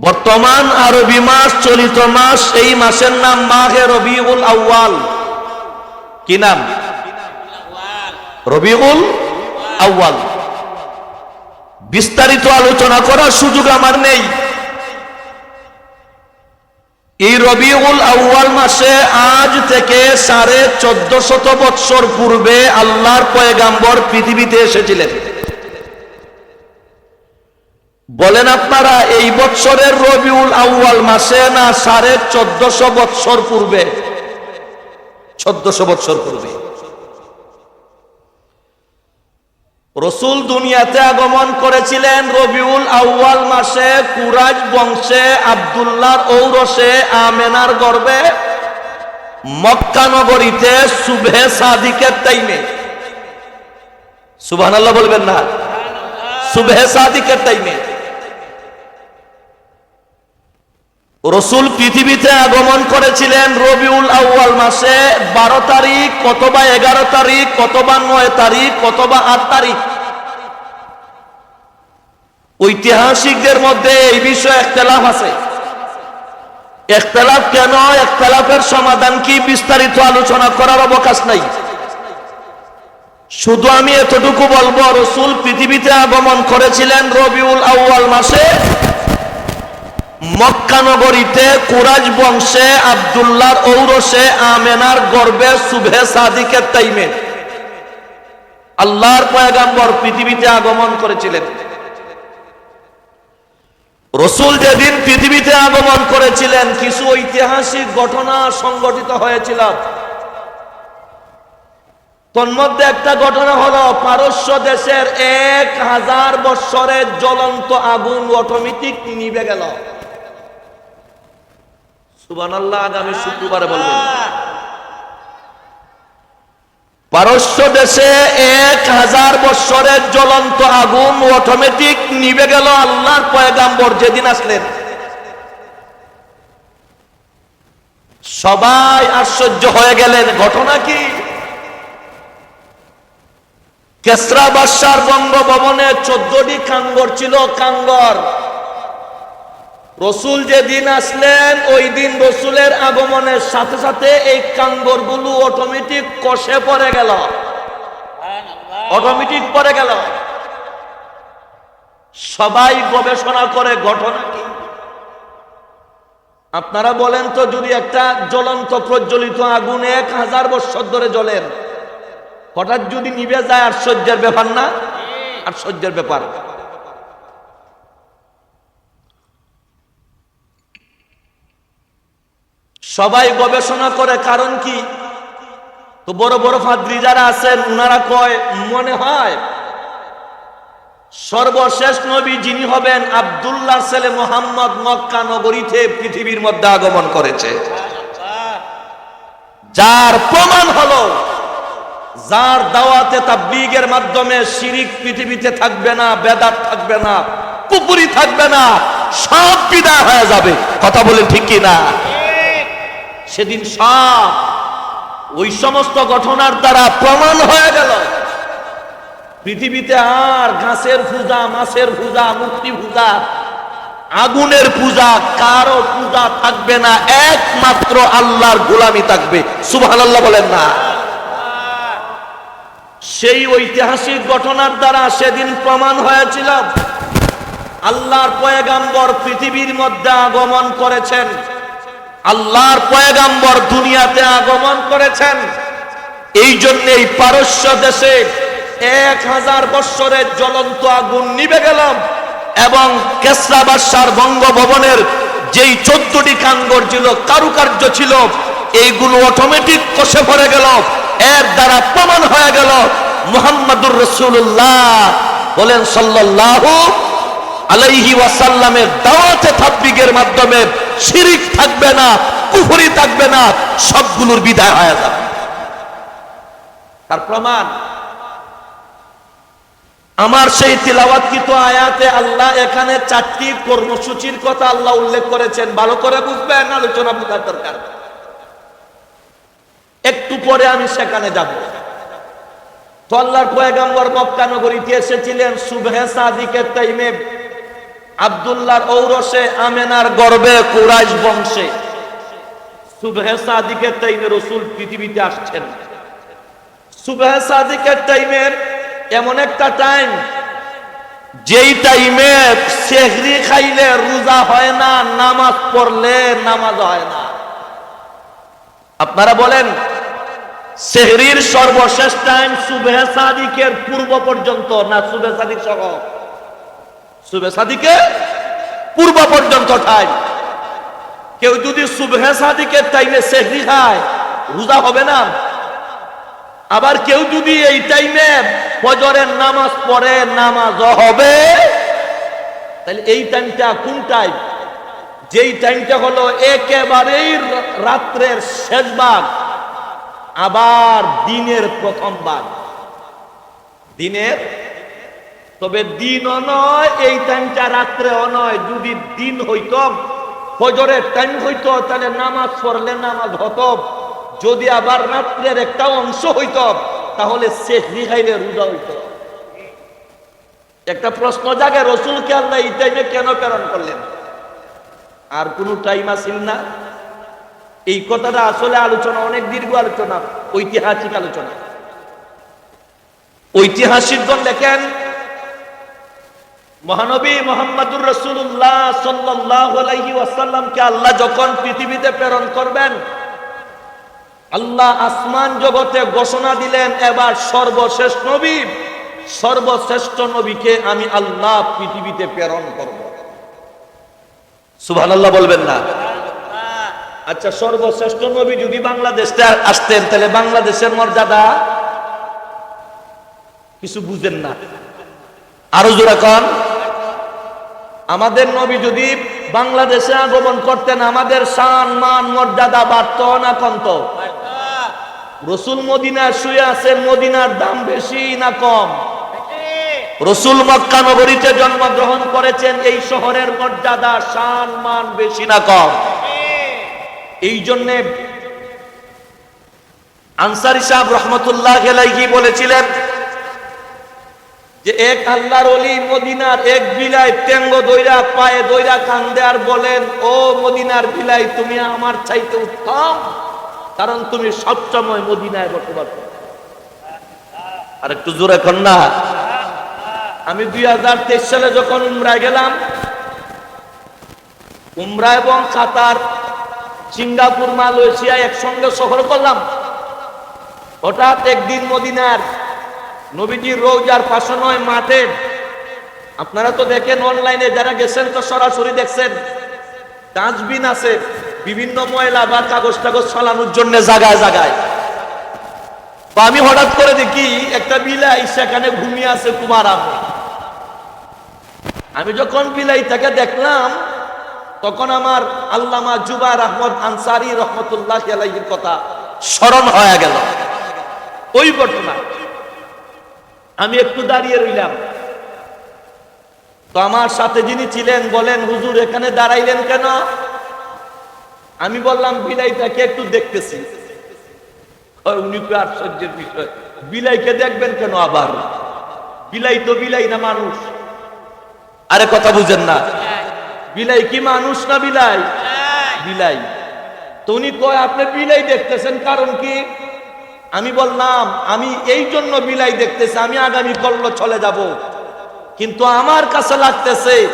বর্তমান আরবি মাস, চলিত মাস, এই মাসের নাম মাহে রবিউল আউয়াল। কি নাম? রবিউল আউয়াল। বিস্তারিত আলোচনা করার সুযোগ আমার নেই। এই রবিউল আউয়াল মাসে আজ থেকে সাড়ে চোদ্দ শত বৎসর পূর্বে আল্লাহর পয়গাম্বর পৃথিবীতে এসেছিলেন। বলেন আপনারা, এই বৎসরের রবিউল আউয়াল মাসে না সাড়ে চোদ্দশো বৎসর পূর্বে? চোদ্দশো বৎসর পূর্বে। রসুল দুনিয়াতে আগমন করেছিলেন রবিউল আউয়াল মাসে কুরাজ বংশে আবদুল্লাহর ঔরসে আমেনার গর্বে, মক্কা নগরীতে শুভে সাদিকের টাইমে। সুবহানাল্লাহ বলবেন না। শুভে সাদিকের টাইমে। রসুল পৃথিবীতে আগমন করেছিলেন রবিউল আউয়াল মাসে বারো তারিখ কতবা এগারো তারিখ কতবা নয় তারিখ কতবা আট তারিখ। ঐতিহাসিকদের মধ্যে এই বিষয়ে একতলাফ আছে। একতলাফ কেন? একতলাফের সমাধান কি? বিস্তারিত আলোচনা করার অবকাশ নাই। শুধু আমি এতটুকু বলব, রসুল পৃথিবীতে আগমন করেছিলেন রবিউল আউয়াল মাসে মক্কা নগরীতে কুরাজ বংশে আবদুল্লাহর ঔরসে আমেনার গর্বে শুভে সাদিকের টাইমে আল্লাহর পয়গাম্বর পৃথিবীতে আগমন করেছিলেন। রসুল যেদিন পৃথিবীতে আগমন করেছিলেন, কিছু ঐতিহাসিক ঘটনা সংগঠিত হয়েছিল। তন্মধ্যে একটা ঘটনা হলো, পারস্য দেশের এক হাজার বৎসরের জ্বলন্ত আগুন অটোমেটিক নিভে গেল। সুবান আগামী শুক্রবারে বলবেন পারস্য দেশে এক হাজার জ্বলন্ত আগুন অটোমেটিক নিভে গেল আল্লাহর পয়গাম্বর যেদিন আসলেন। সবাই আশ্চর্য হয়ে গেলেন, ঘটনা কি? কেসরা বাদশার বঙ্গভবনে চোদ্দটি কাঙ্গর ছিল, কাঙ্গর রসুল যেদিন আসলেন, ওই দিন রসুলের আগমনের সাথে সাথে এই কাঙ্গরগুলো অটোমেটিক কষে পড়ে গেল। অটোমেটিক পড়ে গেল। সবাই গবেষণা করে ঘটনা কি? আপনারা বলেন তো, যদি একটা জ্বলন্ত প্রজ্বলিত আগুন এক হাজার বছর ধরে জ্বলেন হঠাৎ যদি নিভে যায় আশ্চর্যের ব্যাপার না? আশ্চর্যের ব্যাপার সবাই গবেষণা করে, কারণ কি? তো বড় বড় ফাদ্রি যারা আছেন, উনারা কয়, মনে হয় সর্বশেষ নবী যিনি হবেন আবদুল্লাহ ছেলে মোহাম্মদ মক্কা নগরীতে পৃথিবীর মধ্যে আগমন করেছে। যার প্রমাণ হলো, যার দাওয়াতে তাবলিগের মাধ্যমে শিরিক পৃথিবীতে থাকবে না, বেদাত থাকবে না পুকুরি থাকবে না, সব বিদায় হয়ে যাবে। কথা বলে ঠিক না সেদিন সব ওই সমস্ত ঘটনার দ্বারা প্রমাণ হয়ে গেল। পৃথিবীতে আর ঘাসের পূজা, মাছের পূজা, মুক্তি পূজা, আগুনের পূজা, কারও পূজা থাকবে না, একমাত্র আল্লাহর গোলামি থাকবে। আল্লাহ বলেন না। সেই ঐতিহাসিক ঘটনার দ্বারা সেদিন প্রমাণ হয়েছিল। আল্লাহর পয়গাম্বর পৃথিবীর মধ্যে আগমন করেছেন। আল্লাহর পয়গাম্বর দুনিয়াতে আগমন করেছেন। এই জন্য এই পারস্য দেশে এক হাজার বৎসরের জ্বলন্ত আগুন নিভে গেলাম এবং কেসরা বাদশার বঙ্গভবনের যেই চোদ্দটি কাঙ্গর ছিল, কারুকার্য ছিল, এইগুলো অটোমেটিক কষে পড়ে গেল, এর দ্বারা প্রমাণ হয়ে গেল। মুহাম্মাদুর রসুল্লাহ বলেন, সাল্লাল্লাহু আলাইহি ওয়াসাল্লামের দাওয়াতে তাবলিগের মাধ্যমে শিরিক থাকবে না, কুফরি থাকবে না, সবগুলোর বিদায় হয়ে যাবে। তার প্রমাণ, আমার সেই তিলাওয়াতকৃত আয়াতে আল্লাহ এখানে চারটি কর্মসূচির কথা আল্লাহ উল্লেখ করেছেন, ভালো করে বুঝবেন, আলোচনা বোঝার দরকার। একটু পরে আমি সেখানে যাব। তো আল্লাহর পয়গাম্বর মক্কা নগরীতে এসেছিলেন, সুবহে সাদিকের টাইমে আব্দুল্লাহর ঔরসে, আমেনার গর্বে, কুরাইশ বংশে। সুবহে টাইমে রসুল পৃথিবীতে আসছেন। সুবহে সাদিকের টাইমের এমন একটা টাইম, যেই টাইমে সেহরি খাইলে রোজা হয় না, নামাজ পড়লে নামাজ হয় না। আপনারা বলেন, সেহরির সর্বশেষ টাইম সুবেহ পূর্ব পর্যন্ত না সুবে সাদিক সহ? সুবে সাদিকে পূর্ব পর্যন্ত টাইম কেউ যদি সুবেহ সাদিকের টাইমে সেহরি খায়, রোজা হবে না। আবার কেউ যদি এই টাইমে ফজরের নামাজ পড়ে, নামাজ হবে, তাহলে এই টাইমটা কোন টাইম? যেই টাইমটা হলো একেবারেই রাত্রের শেষ ভাগ, আবার দিনের প্রথম ভাগ। দিনের তবে দিনও নয়, এই টাইমটা রাত্রেও নয়। যদি দিন হইত, ফজরের টাইম হইতো, তাহলে নামাজ পড়লে নামাজ হতো। যদি আবার রাত্রের একটা অংশ হইত, তাহলে শেষ খাইলে রোজা হইত। একটা প্রশ্ন জাগে, রসুলকে আল্লাহ এই টাইমে কেন প্রেরণ করলেন? আর কোন টাইম আসিল না। এই কথাটা আসলে আলোচনা, অনেক দীর্ঘ আলোচনা, ঐতিহাসিক আলোচনা। ঐতিহাসিকগণ দেখেন মহানবী মোহাম্মদুর রসুল্লাহ সাল্লাহ ওয়াসাল্লামকে আল্লাহ যখন পৃথিবীতে প্রেরণ করবেন, আল্লাহ আসমান জগতে ঘোষণা দিলেন, এবার সর্বশেষ নবী, সর্বশ্রেষ্ঠ নবীকে আমি আল্লাহ পৃথিবীতে প্রেরণ করব। সুবহান আল্লাহ বলবেন না। আচ্ছা সর্বশ্রেষ্ঠ নবী যদি বাংলাদেশে আসতেন, তাহলে বাংলাদেশের মর্যাদা? কিছু বুঝেন না। আরও জোরা কন। আমাদের নবী যদি বাংলাদেশে আগমন করতেন, আমাদের সান, মান, মর্যাদা বাড়ত না কমত? রসুল মদিনা শুয়ে আছেন মদিনার দাম বেশি না কম? রসুল মক্কা নগরীতে জন্মগ্রহণ করেছেন, এই শহরের মর্যাদা, সান, মান বেশি না কম? এই জন্যে আনসারি সাহেব রহমতুল্লাহ বলেছিলেন যে এক আল্লাহর অলি মদিনার এক বিলাই তেঙ্গ দইরা, পায়ে দইরা কান্দে আর বলেন, ও মদিনার বিলাই, তুমি আমার চাইতে উত্তম, কারণ তুমি সবসময় মদিনায় বসবাস আর একটু জোরে না। আমি দুই হাজার তেইশ সালে যখন উমরায় গেলাম উমরা এবং কাতার, সিঙ্গাপুর, মালয়েশিয়া একসঙ্গে সফর করলাম। হঠাৎ একদিন মদিনার নবীজির রোজার পাশে নয়, মাঠে। আপনারা তো দেখেন অনলাইনে যারা গেছেন তো সরাসরি দেখছেন। ডাস্টবিন আছে, বিভিন্ন ময়লা বা কাগজ টাগজ ছড়ানোর জন্য জায়গায় জায়গায়। তো আমি হঠাৎ করে দেখি একটা বিলাই সেখানে ঘুমিয়ে আছে কুমার আমি যখন বিলাইটাকে দেখলাম, তখন আমার আল্লামা জুবার আহমদ আনসারি রহমতুল্লাহ কথা স্মরণ হয়ে গেল। ওই ঘটনা। আমি একটু দাঁড়িয়ে রইলাম। তো আমার সাথে যিনি ছিলেন, বলেন, হুজুর, এখানে দাঁড়াইলেন কেন? আমি বললাম বিলাইটাকে একটু দেখতেছি। উনি তো আশ্চর্যের বিষয়, বিলাইকে দেখবেন কেন আবার? বিলাই তো বিলাই না মানুষ। আরে কথা বুঝেন না। বিলাই কি মানুষ না বিলাই? বিলাই। তো উনি কয়, আপনি বিলাই দেখতেছেন, কারণ কি? আমি বললাম, আমি এই জন্য বিলাই দেখতেছি, আমি আগামী কল্ল চলে যাব। কিন্তু আমার কাছে লাগতেছে,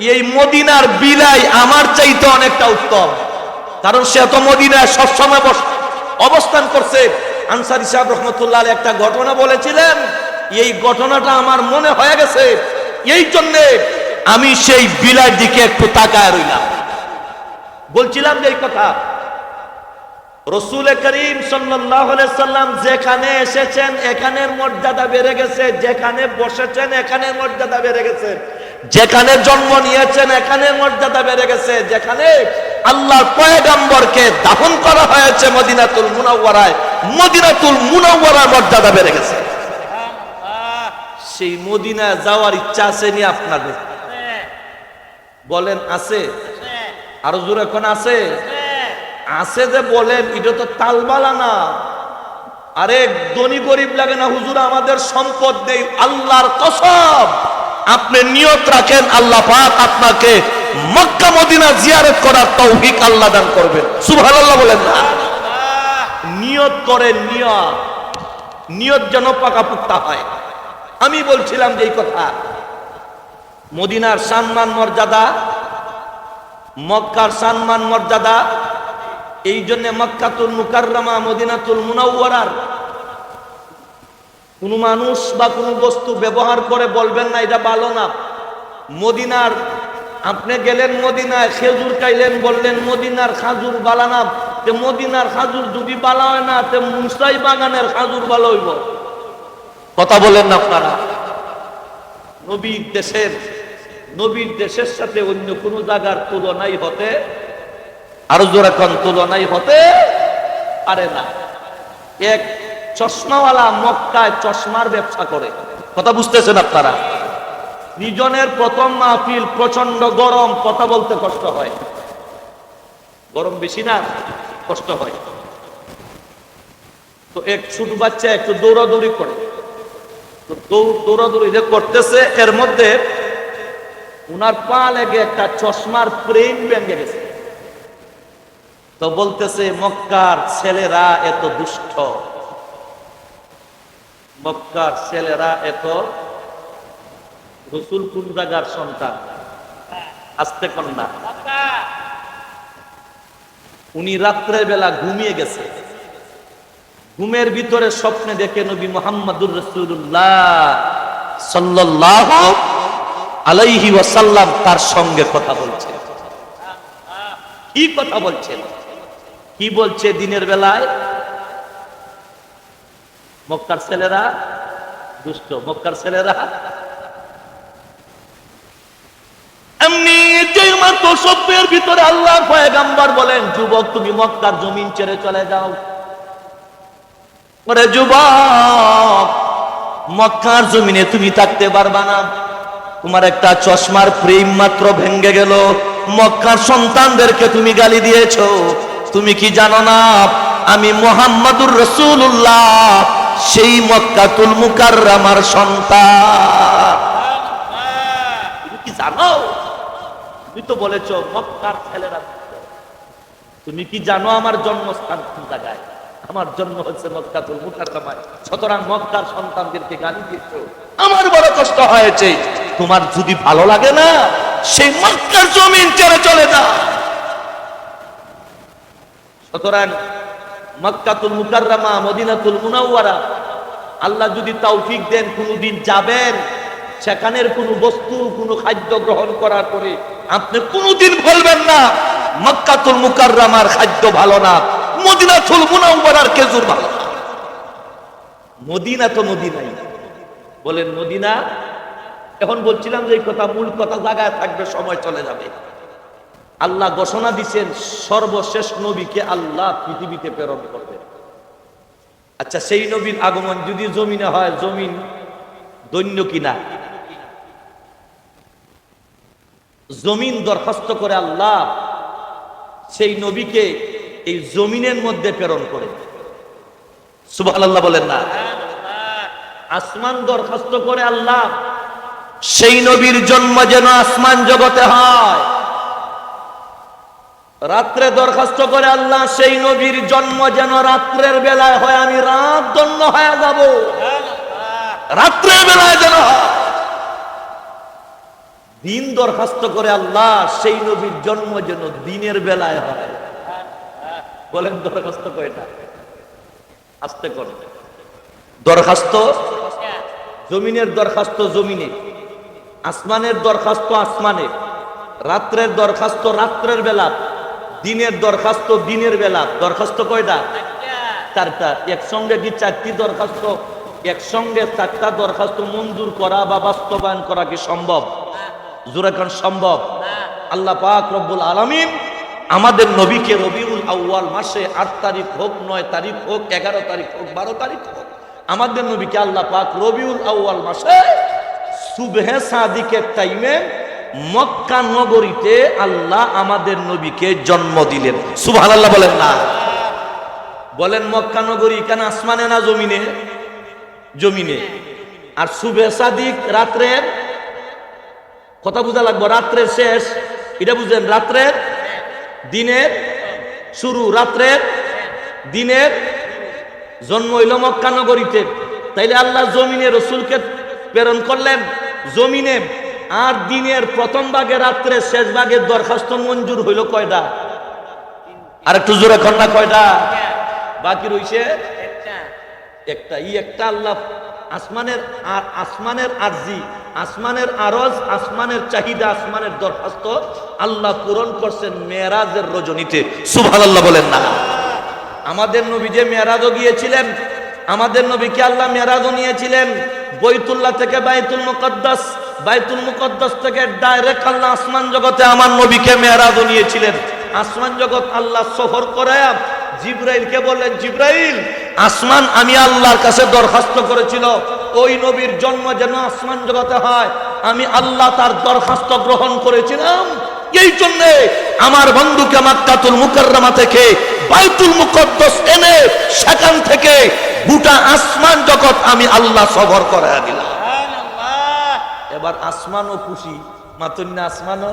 এই মদিনার বিলাই আমার চাইতে অনেকটা উত্তম। কারণ সে তো মদিনায় সবসময় বস- অবস্থান করছে। আনসারি সাহেব রহমতুল্লাহ একটা ঘটনা বলেছিলেন, এই ঘটনাটা আমার মনে হয়ে গেছে। এই জন্যে আমি সেই বিলার দিকে একটু তাকায় রইলাম। বলছিলাম যে এই কথা রসুল করিম সাল্লাম যেখানে এসেছেন, এখানের মর্যাদা বেড়ে গেছে। যেখানে বসেছেন, এখানের মর্যাদা বেড়ে গেছে। যেখানে জন্ম নিয়েছেন এখানে মর্যাদা বেড়ে গেছে। যেখানে আল্লাহর পয়গাম্বরকে দাফন করা হয়েছে মদিনাতুল মুনাওয়ারায়, মদিনাতুল মুনাওয়ারার মর্যাদা বেড়ে গেছে। সেই মদিনা যাওয়ার ইচ্ছা আছে নি আপনাদের? বলেন, আছে। আরও জোর এখন আছে? আছে যে বলেন, এটা তো তালবালা না। আরে, ধনী গরিব লাগে না, হুজুর, আমাদের সম্পদ নেই, আল্লাহর কসম। আপনি নিয়ত রাখেন, আল্লাহ পাক আপনাকে মক্কা, মদিনা জিয়ারত করার তৌফিক আল্লাহ দান করবেন। সুবহানাল্লাহ বলেন না। নিয়ত করেন নিয়ত নিয়ত যেন পাকা পাকাপুক্তা হয়। আমি বলছিলাম যে এই কথা, মদিনার সম্মান মর্যাদা, মক্কার সম্মান মর্যাদা এই জন্য মক্কাতুল মুকাররমা, মদিনাতুল মুনাওয়ারার কোনো মানুষ বা কোনো বস্তু ব্যবহার করে বলবেন না, এটা ভালো না। মদিনার, আপনি গেলেন মদিনায়, খেজুর খাইলেন, বললেন মদিনার খাজুর বালানা তে মদিনার খাজুর যদি বালা হয় না, তে মুসাই বাগানের খাজুর ভালো হইব। কথা বলেন না আপনারা। নবীর দেশের নবীর দেশের সাথে অন্য কোনো জায়গার তুলনাই হতে আরও জোরে তুলনাই হতে পারে না। এক চশমাওয়ালা মক্কায় চশমার ব্যবসা করে। কথা বুঝতেছেন আপনারা? নিজনের প্রথম মাহফিল প্রচণ্ড গরম, কথা বলতে কষ্ট হয়। গরম বেশি না, কষ্ট হয়। তো এক ছোট বাচ্চা একটু দৌড়াদৌড়ি করে। তো দৌড়, দৌড়াদৌড়ি যে করতেছে, এর মধ্যে উনার পা লেগে একটা চশমার ফ্রেম ভেঙে গেছে। তো বলতেছে, মক্কার ছেলেরা এত দুষ্ট। মক্কার ছেলেরা এত রসুল কোন জায়গার সন্তান। আসতে কন্যা উনি রাত্রের বেলা ঘুমিয়ে গেছে। ঘুমের ভিতরে স্বপ্নে দেখে নবী মোহাম্মদুর রসুল্লাহ সাল্লাহ আলাইহি ওয়াসাল্লাম তার সঙ্গে কথা বলছে কি কথা বলছেন? কি বলছে দিনের বেলায়? ছেলেরা দুষ্ট, মক্কার ছেলেরা। এমনি স্বপ্নের ভিতরে আল্লাহ পয়গাম্বর বলেন, যুবক, তুমি মক্কার জমিন ছেড়ে চলে যাও। ওরে যুবক, মক্কার জমিনে তুমি থাকতে পারবা না। তোমার একটা চশমার ফ্রেম মাত্র ভেঙ্গে গেল। মক্কার সন্তানদেরকে তুমি গালি দিয়েছ। তুমি কি জানো না? আমি মোহাম্মদুর রসুল্লাহ সেই মক্কাতুল মুকাররামার সন্তান। কি জানো? তুমি তো মক্কার ছেলেরা তুমি কি জানো আমার জন্মস্থান কোন জায়গায়? আমার জন্ম হচ্ছে মক্কাতুল মুকাররমায়। সুতরাং মক্কার সন্তানদেরকে গালি দিয়েছ। আমার বড় কষ্ট হয়েছে। তোমার যদি ভালো লাগে না, সেই মক্কার জমিন চলে যা সুতরাং মক্কাতুল মুকাররমা, মদিনাতুল মুনাওয়ারা, আল্লাহ যদি তৌফিক দেন, কোনোদিন যাবেন, সেখানের কোনো বস্তু, কোনো খাদ্য গ্রহণ করার পরে আপনি কোনোদিন বলবেন না, মক্কাতুল মুকাররমার খাদ্য ভালো না, মদিনাতুল মুনাওয়ারার খেজুর ভালো। মদিনা তো মদিনাই। বলেন, মদিনা? এখন বলছিলাম যে এই কথা, মূল কথা জায়গায় থাকবে, সময় চলে যাবে। আল্লাহ ঘোষণা দিচ্ছেন সর্বশেষ নবীকে আল্লাহ পৃথিবীতে প্রেরণ করবে। আচ্ছা সেই নবীর আগমন যদি জমিনে হয়, জমিন দৈন্য কিনা? জমিন দরখাস্ত করে আল্লাহ সেই নবীকে এই জমিনের মধ্যে প্রেরণ করে। সুবাহ আল্লাহ বলেন না। আসমান দরখাস্ত করে আল্লাহ, সেই নবীর জন্ম যেন আসমান জগতে হয়। রাত্রে দরখাস্ত করে আল্লাহ, সেই নবীর জন্ম যেন রাত্রের বেলায় হয়, আমি রাত দন্য হয়ে যাব। রাত্রের বেলায় যেন। দিন দরখাস্ত করে আল্লাহ, সেই নবীর জন্ম যেন দিনের বেলায় হয়। বলেন দরখাস্ত কয়টা? আসতে করে দরখাস্ত? জমিনের দরখাস্ত জমিনে। আসমানের দরখাস্ত আসমানে। রাত্রের দরখাস্ত রাত্রের বেলা। দিনের দরখাস্ত দিনের বেলা। দরখাস্ত কয়টা? চারটা। একসঙ্গে কি চারটি দরখাস্ত? একসঙ্গে চারটা দরখাস্ত মঞ্জুর করা বা বাস্তবায়ন করা কি সম্ভব? জোরাকান সম্ভব। আল্লাহ পাক রব্বুল আলমিন আমাদের নবীকে রবিউল আউয়াল মাসে আট তারিখ হোক, নয় তারিখ হোক, এগারো তারিখ হোক, বারো তারিখ হোক, আমাদের নবীকে আল্লাহ পাক রবিউল আউয়াল মাসে সুবহে সাদিকের টাইমে মক্কা নগরীতে আল্লাহ আমাদের নবীকে জন্ম দিলেন। সুবহানাল্লাহ বলেন না। বলেন, মক্কা নগরী কেন আসমানে না জমিনে? জমিনে। আর সুবে সাদিক রাত্রের? কথা বুঝা লাগবো, রাত্রের শেষ। এটা বুঝলেন রাত্রের? দিনের? শুরু, রাত্রের? দিনের? জন্ম হইল মক্কা নগরীতে। তাইলে আল্লাহ জমিনে রসুলকে প্রেরণ করলেন। জমিনে আর দিনের প্রথম ভাগে রাত্রে শেষ ভাগের দরখাস্ত মঞ্জুর হইল কয়টা? আর একটু জোরে কন্যা কয়টা? বাকি রইছে একটা। ই একটা আল্লাহ আসমানের আর আসমানের আরজি আসমানের আরজ আসমানের চাহিদা আসমানের দরখাস্ত আল্লাহ পূরণ করছেন মেয়েরাজের রজনীতে। সুবহানাল্লাহ বলেন না। আমাদের নবী যে মেয়েরাজও গিয়েছিলেন আমাদের নবীকে আল্লাহ মেয়েরাজও নিয়েছিলেন বৈতুল্লাহ থেকে বাইতুল মুকদ্দাস বাইতুল মুকদ্দাস থেকে ডাইরেক্ট আল্লাহ আসমান জগতে আমার নবীকে মেয়েরাজও নিয়েছিলেন। আসমান জগৎ আল্লাহ সফর করে জিব্রাইলকে বললেন, জিব্রাইল, আসমান আমি আল্লাহর কাছে দরখাস্ত করেছিল। ওই নবীর জন্ম যেন আসমান জগতে হয়। আমি আল্লাহ তার দরখাস্ত গ্রহণ করেছিলাম। এই জন্য আমার বন্ধুকে মাক্কাতুল মুকাররমা থেকে বাইতুল মুকদ্দাস এনে সেখান থেকে গোটা আসমান জগৎ আমি আল্লাহ সফর করে দিলাম। এবার আসমানও খুশি মাতন্যা আসমানও